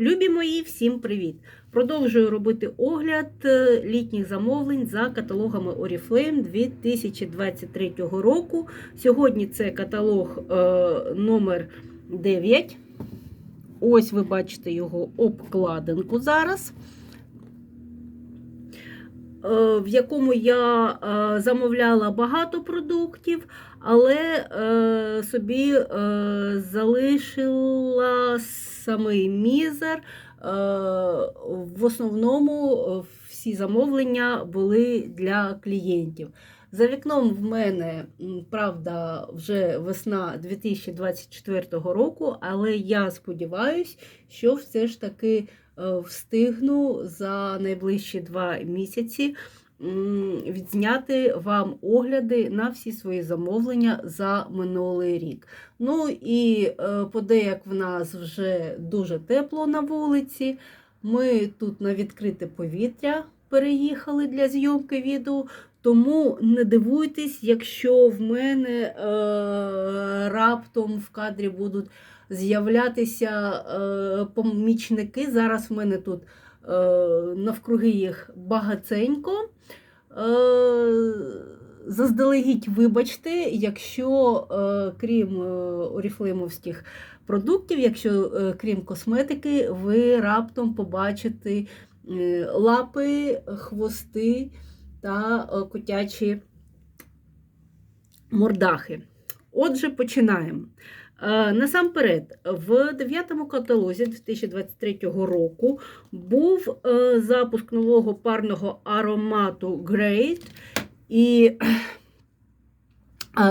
Любі мої, всім привіт! Продовжую робити огляд е, літніх замовлень за каталогами Oriflame 2023 року. Сьогодні це каталог е, номер 9. Ось ви бачите його обкладинку зараз. Е, В якому я е, замовляла багато продуктів, але е, собі залишила самий мізер. В основному всі замовлення були для клієнтів. За вікном в мене, правда, вже весна 2024 року, але я сподіваюся, що все ж таки встигну за найближчі два місяці відзняти вам огляди на всі свої замовлення за минулий рік. Ну і е, подеяк в нас вже дуже тепло на вулиці. Ми тут на відкрите повітря переїхали для зйомки відео. Тому не дивуйтесь, якщо в мене е, раптом в кадрі будуть з'являтися е, помічники. Зараз в мене тут е, навкруги їх багаценько. Е, заздалегідь, вибачте, якщо е, крім е, оріфлеймовських продуктів, якщо е, крім косметики, ви раптом побачите е, лапи, хвости та е, котячі мордахи. Отже, починаємо. Е, Насамперед, в 9 каталозі 2023 року був е, запуск нового парного аромату Great і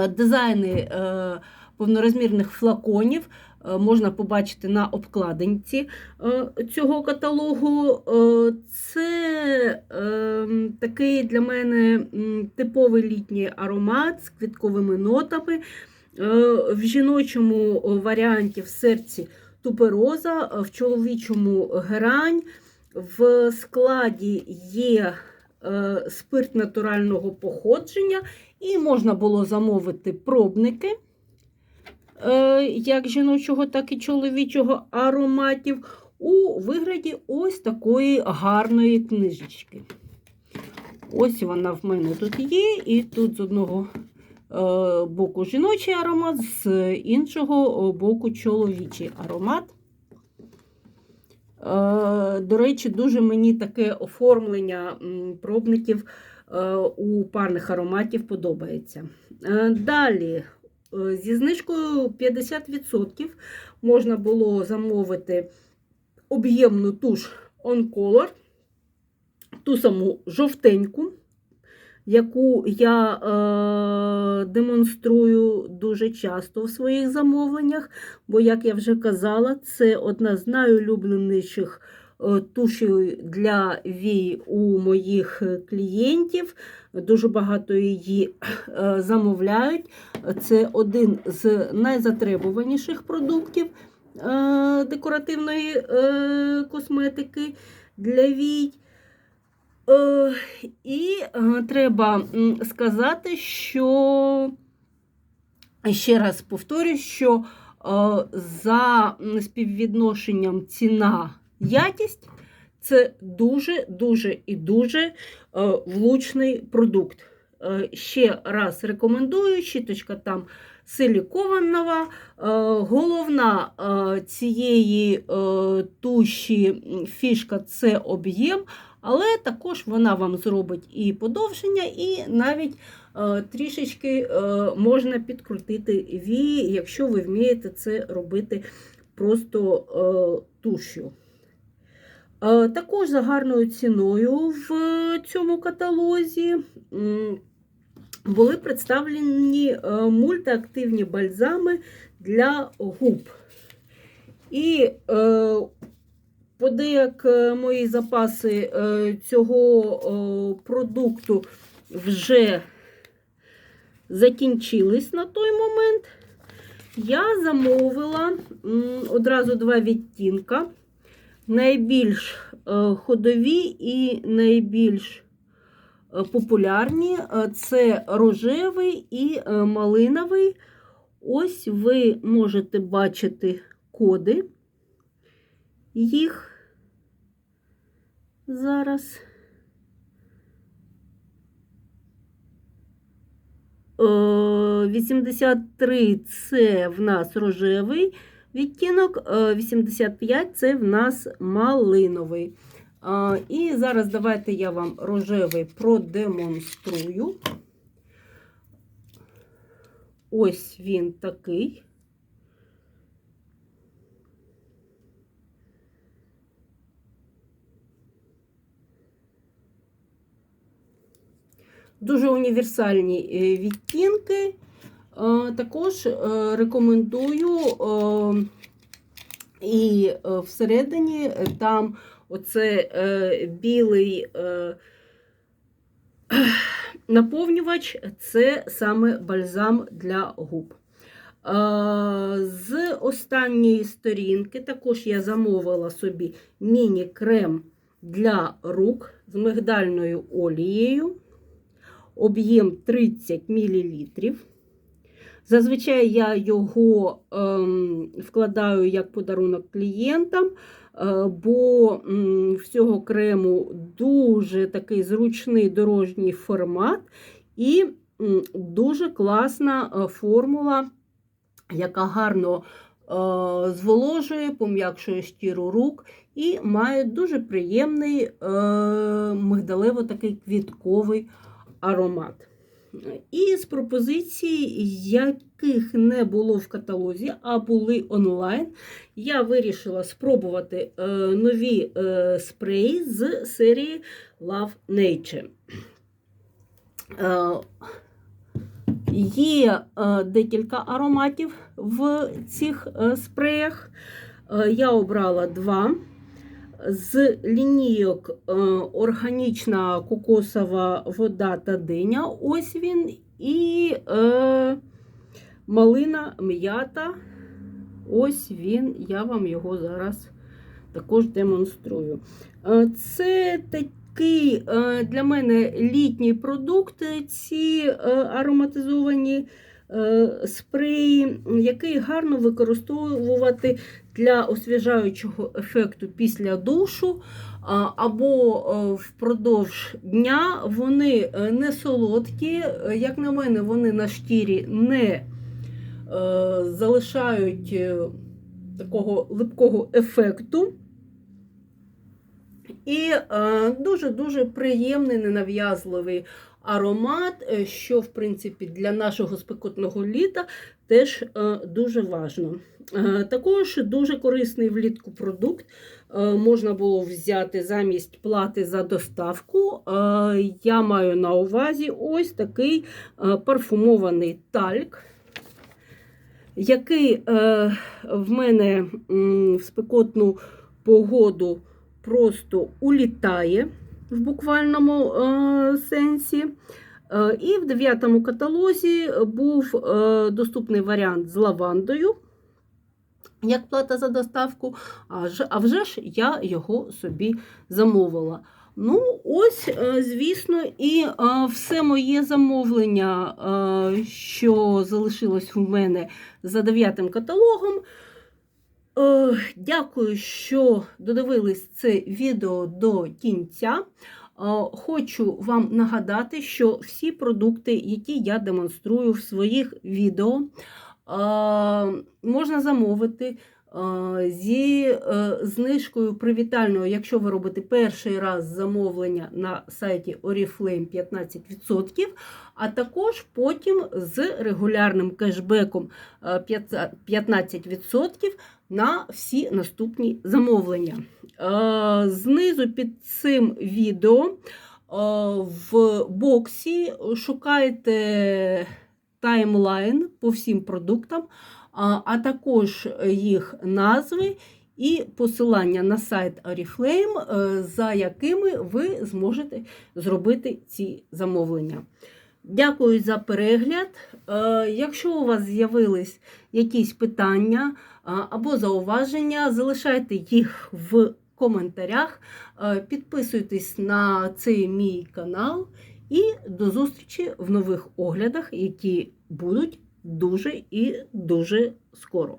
дизайни повнорозмірних флаконів можна побачити на обкладинці е, цього каталогу. Е, Це е, такий для мене типовий літній аромат з квітковими нотами. Е, В жіночому варіанті в серці тубероза, в чоловічому герань. В складі є е, спирт натурального походження, і можна було замовити пробники е, як жіночого, так і чоловічого ароматів у вигляді ось такої гарної книжечки. Ось вона в мене тут є, і тут з одного е, боку жіночий аромат, з іншого боку чоловічий аромат. Е, До речі, дуже мені таке оформлення пробників е, у парних ароматів подобається. Е, Далі, е, зі знижкою 50% можна було замовити об'ємну туш On Color, ту саму жовтеньку, яку я е, демонструю дуже часто в своїх замовленнях, бо, як я вже казала, це одна з найулюбленіших е, тушів для вій у моїх клієнтів. Дуже багато її е, замовляють. Це один з найзатребуваніших продуктів е, декоративної е, косметики для вій. І треба сказати, що ще раз повторюю, що за співвідношенням ціна якість це дуже-дуже і дуже е, влучний продукт. Е, Ще раз рекомендую, щіточка там силікованова. Е, Головна цієї туші фішка це об'єм. Але також вона вам зробить і подовження, і навіть трішечки можна підкрутити вії, якщо ви вмієте це робити просто тушю. Е, також за гарною ціною в цьому каталозі були представлені е, мультиактивні бальзами для губ. І е, Подеяк мої запаси цього продукту вже закінчились на той момент. Я замовила одразу два відтінка. Найбільш е, ходові і найбільш е, популярні Е, це рожевий і малиновий. Ось ви можете бачити коди їх зараз. Е, 83 це в нас рожевий відтінок, е, 85 це в нас малиновий. Е, І зараз давайте я вам рожевий продемонструю. Ось він такий. Дуже універсальні е, відтінки. Е, Також е, рекомендую е, і всередині там оце білий наповнювач це саме бальзам для губ. З останньої сторінки також я замовила собі міні-крем для рук з мигдальною олією. Об'єм 30 мл. Зазвичай я його ем, вкладаю як подарунок клієнтам, е, бо м, в крему дуже такий зручний дорожній формат і дуже класна е, формула, яка гарно е, зволожує, пом'якшує шкіру рук і має дуже приємний е, мигдалево такий квітковий аромат. І з пропозицій, яких не було в каталозі, а були онлайн, я вирішила спробувати е, нові е, спреї з серії Love Nature. Е, Є декілька ароматів в цих спреях. Я обрала два. З лінійок е, органічна кокосова вода та диня. Ось він. І е, малина м'ята. Ось він, я вам його зараз також демонструю. Е, Це такий е, для мене літній продукт, ці ароматизовані е, спреї, який гарно використовувати для освіжаючого ефекту після душу, або е, впродовж дня. Вони е, не солодкі, як на мене, вони на шкірі не залишають такого липкого ефекту. І дуже-дуже приємний, ненав'язливий аромат, е, що, в принципі, для нашого спекотного літа теж е, дуже важно. Е, Також дуже корисний влітку продукт. Можна було взяти замість плати за доставку. Я маю на увазі ось такий парфумований тальк. Який в мене в спекотну погоду просто улітає в буквальному е, сенсі. Е, і в дев'ятому каталозі був е, доступний варіант з лавандою, як плата за доставку. А, вже ж я його собі замовила. Ну, ось, звісно, і все моє замовлення, що залишилось в мене за дев'ятим каталогом. Е, Дякую, що додивились це відео до кінця. Е, Хочу вам нагадати, що всі продукти, які я демонструю в своїх відео, е, можна замовити зі е, знижкою привітальною, якщо ви робите перший раз замовлення на сайті Oriflame 15%, а також потім з регулярним кешбеком е, 15% на всі наступні замовлення. Е, Знизу під цим відео е, в боксі шукайте таймлайн по всім продуктам, а також їх назви і посилання на сайт Oriflame, е, за якими ви зможете зробити ці замовлення. Дякую за перегляд. Е, Якщо у вас з'явились якісь питання або зауваження, залишайте їх в коментарях, Е, підписуйтесь на цей мій канал і до зустрічі в нових оглядах, які будуть дуже і дуже скоро.